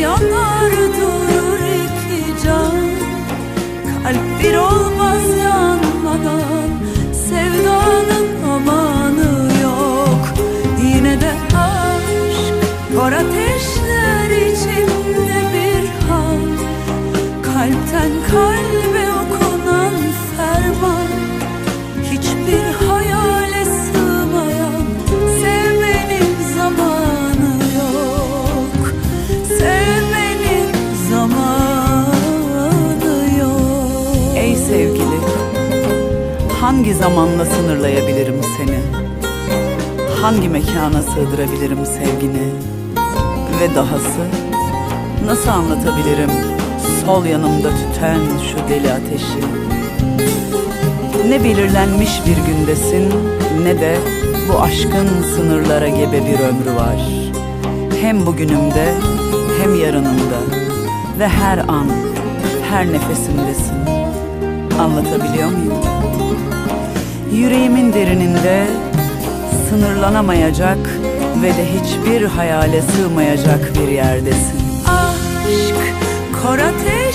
yanar durur iki can. Kalp bir olmaz yanmadan. Sevdanın amanı yok. Yine de aşk Kor ateşler içinde bir han. Kalpten kalbe hangi zamanla sınırlayabilirim seni? Hangi mekana sığdırabilirim sevgini? Ve dahası, nasıl anlatabilirim sol yanımda tüten şu deli ateşi? Ne belirlenmiş bir gündesin, ne de bu aşkın sınırlara gebe bir ömrü var. Hem bugünümde, hem yarınımda ve her an, her nefesimdesin. Anlatabiliyor muyum? Yüreğimin derininde sınırlanamayacak ve de hiçbir hayale sığmayacak bir yerdesin. Aşk kor ateş